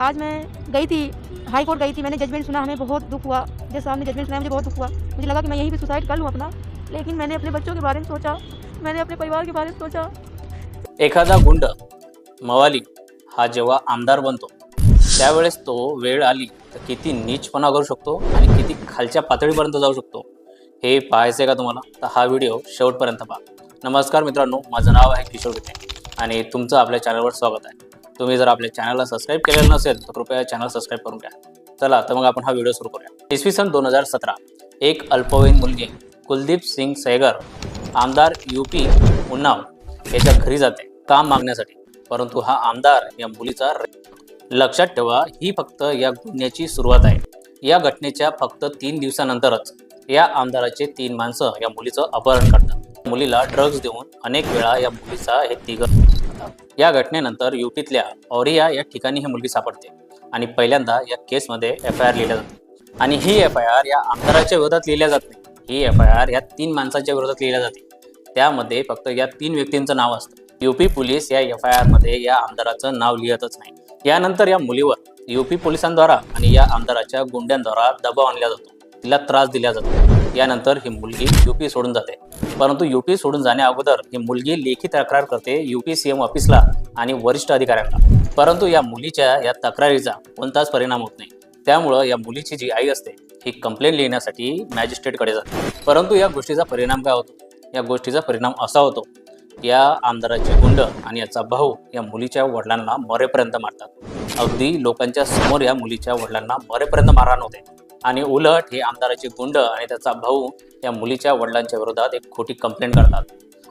आज मैं गई थी हाई कोर्ट गई थी मैंने जजमेंट सुना हमें बहुत दुख हुआ। जैसे साहब ने जजमेंट सुना मुझे बहुत दुख हुआ। मुझे लगा कि मैं यहीं पे सुसाइड कर लूँ अपना। लेकिन मैंने अपने बच्चों के बारे में सोचा मैंने अपने परिवार के बारे में सोचा। एखादा गुंड मवाली हा जेव्हा आमदार बनतो त्यावेळेस तो वेळ आली तर किती नीचपणा करू शकतो आणि किती खालच्या पातळीपर्यंत जाऊ शकतो हे पाहायचं आहे का तुम्हाला? तर हा व्हिडिओ शेवटपर्यंत पहा. नमस्कार मित्रांनो माझं नाव आहे किशोर गीते आणि तुमचं आपल्या चॅनलवर स्वागत आहे. तुम्ही जर आपल्या चॅनलला सबस्क्राईब केलेलं नसेल तर कृपया चॅनल सबस्क्राईब करून घ्या. चला तर मग आपण हा व्हिडिओ सुरू करूया. इसवी सन दोन हजार सतरा एक अल्पवयीन मुलगी कुलदीप सिंग सैगर आमदार यू पी उन्नाव याच्या घरी जाते काम मागण्यासाठी. परंतु हा आमदार या मुलीचा लक्षात ठेवा ही फक्त या गुन्ह्याची सुरुवात आहे. या घटनेच्या फक्त तीन दिवसानंतरच या आमदाराचे तीन माणसं या मुलीचं अपहरण करतात. मुलीला ड्रग्ज देऊन अनेक वेळा या मुलीचा हे तिघ या घटनेनंतर युपीतल्या औरिया या ठिकाणी ही मुलगी सापडते आणि पहिल्यांदा या केसमध्ये एफ आय आर लिहिल्या जाते. आणि ही एफ आय आर या आमदाराच्या विरोधात लिहिल्या जात नाही. ही एफ आय आर या तीन माणसांच्या विरोधात लिहिल्या जाते. त्यामध्ये फक्त या तीन व्यक्तींचं नाव असतं. युपी पोलीस या एफ आय आरमध्ये या आमदाराचं नाव लिहितच नाही. यानंतर या मुलीवर युपी पोलिसांद्वारा आणि या आमदाराच्या गुंड्यांद्वारा दबाव आणला जातो. तिला त्रास दिला जातो. यानंतर ही मुलगी युपी सोडून जाते. परंतु युपी सोडून जाण्या अगोदर ही मुलगी लेखी तक्रार करते युपी सीएम ऑफिसला आणि वरिष्ठ अधिकाऱ्यांना. परंतु या मुलीच्या या तक्रारीचा कोणताच परिणाम होत नाही. त्यामुळं या मुलीची जी आई असते ही कंप्लेंट लिहिण्यासाठी मॅजिस्ट्रेटकडे जाते. परंतु या गोष्टीचा परिणाम काय होतो? या गोष्टीचा परिणाम असा होतो या आमदाराचे गुंड आणि याचा भाऊ या मुलीच्या वडिलांना मरेपर्यंत मारतात. अगदी लोकांच्या समोर या मुलीच्या वडिलांना मरेपर्यंत मारहाण होते. आणि उलट हे आमदाराचे गुंड आणि त्याचा भाऊ या मुलीच्या वडिलांच्या विरोधात एक खोटी कंप्लेंट करतात.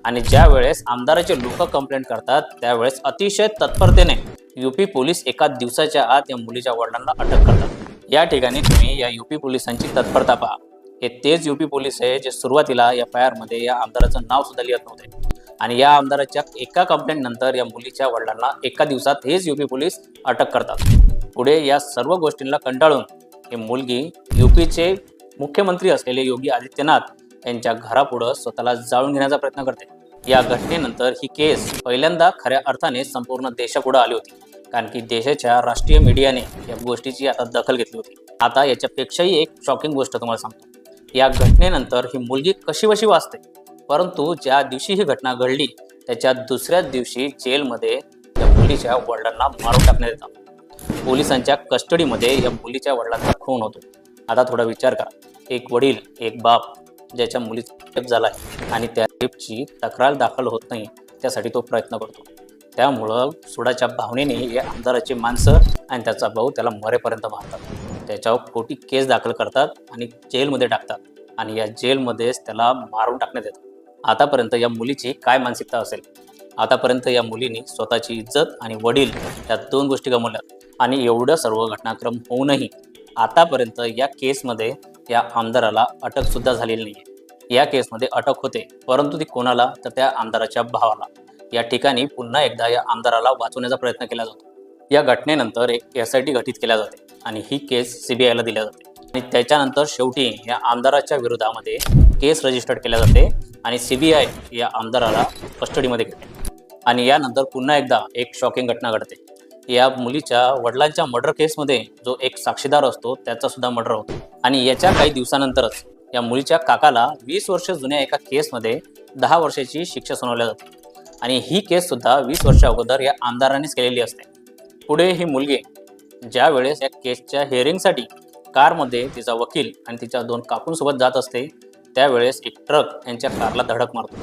आणि ज्या वेळेस आमदाराचे लोक कंप्लेंट करतात त्यावेळेस अतिशय तत्परतेने युपी पोलीस एका दिवसाच्या आत या मुलीच्या वडिलांना अटक करतात. या ठिकाणी तुम्ही या युपी पोलिसांची तत्परता पहा. हे तेच युपी पोलीस आहे जे सुरुवातीला या आय या आमदाराचं नाव सुद्धा लिहित नव्हते. आणि या आमदाराच्या एका कंप्लेंट नंतर या मुलीच्या वडिलांना एका दिवसात हेच युपी पोलीस अटक करतात. पुढे या सर्व गोष्टींना कंटाळून ही मुलगी युपीचे मुख्यमंत्री असलेले योगी आदित्यनाथ यांच्या घरापुढं स्वतःला जाळून घेण्याचा प्रयत्न करते. या घटनेनंतर ही केस पहिल्यांदा खऱ्या अर्थाने संपूर्ण देशापुढे आली होती. कारण की देशाच्या राष्ट्रीय मीडियाने या गोष्टीची आता दखल घेतली होती. आता याच्यापेक्षाही एक शॉकिंग गोष्ट तुम्हाला सांगतो. या घटनेनंतर ही मुलगी कशी वशी वाचते? परंतु ज्या दिवशी ही घटना घडली त्याच्या दुसऱ्याच दिवशी जेलमध्ये त्या मुलीच्या वडिलांना मारून टाकण्यात येतात पोलिसांच्या कस्टडीमध्ये या मुलीच्या वडिलांचा खून होतो. आता थोडा विचार करा. एक वडील एक बाप ज्याच्या मुलीचा रेप झाला आहे आणि त्या रेपची तक्रार दाखल होत नाही त्यासाठी तो प्रयत्न करतो. त्यामुळं सुडाच्या भावनेने या आमदाराची माणसं आणि त्याचा भाऊ त्याला मरेपर्यंत मारतात. त्याच्यावर खोटी केस दाखल करतात आणि जेलमध्ये टाकतात आणि या जेलमध्येच त्याला मारून टाकण्यात येतं. आतापर्यंत या मुलीची काय मानसिकता असेल? आतापर्यंत या मुलीने स्वतःची इज्जत आणि वडील या दोन गोष्टी गमावल्या. आणि एवढं सर्व घटनाक्रम होऊनही आतापर्यंत या केसमध्ये या आमदाराला अटकसुद्धा झालेली नाही आहे या केसमध्ये अटक होते परंतु ती कोणाला? तर त्या आमदाराच्या भावाला. या ठिकाणी पुन्हा एकदा या आमदाराला वाचवण्याचा प्रयत्न केला जातो. या घटनेनंतर एक एस आय टी गठीत केल्या जाते आणि ही केस सीबीआयला दिल्या जाते. आणि त्याच्यानंतर शेवटी या आमदाराच्या विरोधामध्ये केस रजिस्टर्ड केल्या जाते आणि सीबीआय या आमदाराला कस्टडीमध्ये घेते. आणि यानंतर पुन्हा एकदा एक शॉकिंग घटना घडते. या मुलीच्या वडिलांच्या मर्डर केसमध्ये जो एक साक्षीदार असतो त्याचा सुद्धा मर्डर होतो. आणि याच्या काही दिवसानंतरच या मुलीच्या काकाला वीस वर्ष जुन्या एका केसमध्ये दहा वर्षाची शिक्षा सुनावल्या जाते. आणि ही केस सुद्धा वीस वर्षा अगोदर या आमदारांनीच केलेली असते. पुढे ही मुलगी ज्या वेळेस या केसच्या हिअरिंगसाठी कारमध्ये तिचा वकील आणि तिच्या दोन काकूंसोबत जात असते त्यावेळेस एक ट्रक यांच्या कारला धडक मारतो.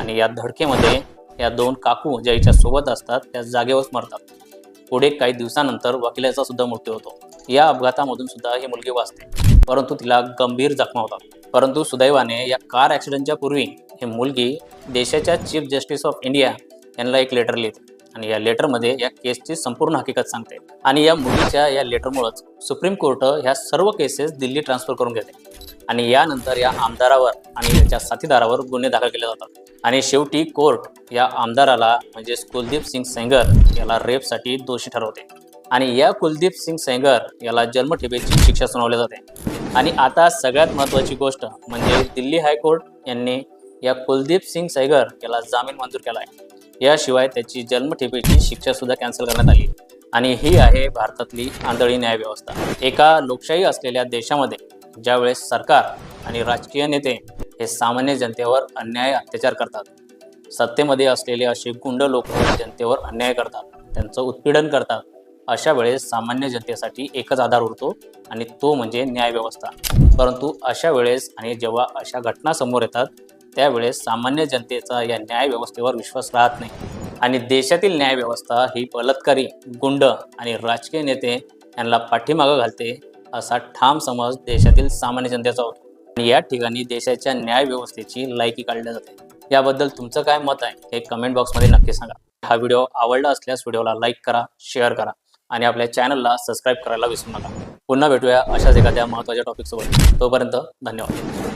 आणि या धडकेमध्ये या दोन काकू ज्या हिच्या सोबत असतात त्या जागेवरच मरतात. पुढे काही दिवसानंतर वकिलाचा सुद्धा मृत्यू होतो. या अपघातामधून सुद्धा ही मुलगी वाचते. परंतु तिला गंभीर जखमा होतात. परंतु सुदैवाने या कार ॲक्सिडेंटच्या पूर्वी ही मुलगी देशाच्या चीफ जस्टिस ऑफ इंडिया यांना एक लेटर लिहिते आणि या लेटरमध्ये या केसची संपूर्ण हकीकत सांगते आणि या मुलीच्या या लेटरमुळंच सुप्रीम कोर्ट ह्या सर्व केसेस दिल्ली ट्रान्सफर करून घेते आणि यानंतर या आमदारावर आणि त्याच्या साथीदारावर गुन्हे दाखल केले जातात. आणि शेवटी कोर्ट या आमदाराला म्हणजेच कुलदीप सिंग सेंगर याला रेपसाठी दोषी ठरवते. आणि या कुलदीप सिंग सेंगर याला जन्मठेपेची शिक्षा सुनावली जाते. आणि आता सगळ्यात महत्त्वाची गोष्ट म्हणजे दिल्ली हायकोर्ट यांनी या कुलदीप सिंग सेंगर याला जामीन मंजूर केला आहे याशिवाय त्याची जन्मठेपेची शिक्षा सुद्धा कॅन्सल करण्यात आली. आणि ही आहे भारतातली आंधळी न्यायव्यवस्था एका लोकशाही असलेल्या देशामध्ये ज्यावेळेस सरकार आणि राजकीय नेते हे सामान्य जनतेवर अन्याय अत्याचार करतात. सत्तेमध्ये असलेले असे गुंड लोक जनतेवर अन्याय करतात. त्यांचं उत्पीडन करतात. अशा वेळेस सामान्य जनतेसाठी एकच आधार उरतो आणि तो म्हणजे न्यायव्यवस्था परंतु अशा वेळेस आणि जेव्हा अशा घटना समोर येतात त्यावेळेस सामान्य जनतेचा या न्यायव्यवस्थेवर विश्वास राहत नाही. आणि देशातील न्यायव्यवस्था ही बलात्कारी गुंड आणि राजकीय नेते यांना पाठीमागं घालते असा ठाम समज देशातील सामान्य जनतेचा होतो. आणि या ठिकाणी देशाच्या न्यायव्यवस्थेची लायकी काढली जाते. याबद्दल तुमचं काय मत आहे हे कमेंट बॉक्समध्ये नक्की सांगा. हा व्हिडिओ आवडला असल्यास व्हिडिओला लाईक करा शेअर करा आणि आपल्या चॅनलला सबस्क्राईब करायला विसरू नका. पुन्हा भेटूया अशाच एखाद्या महत्त्वाच्या टॉपिकसोबत तोपर्यंत धन्यवाद.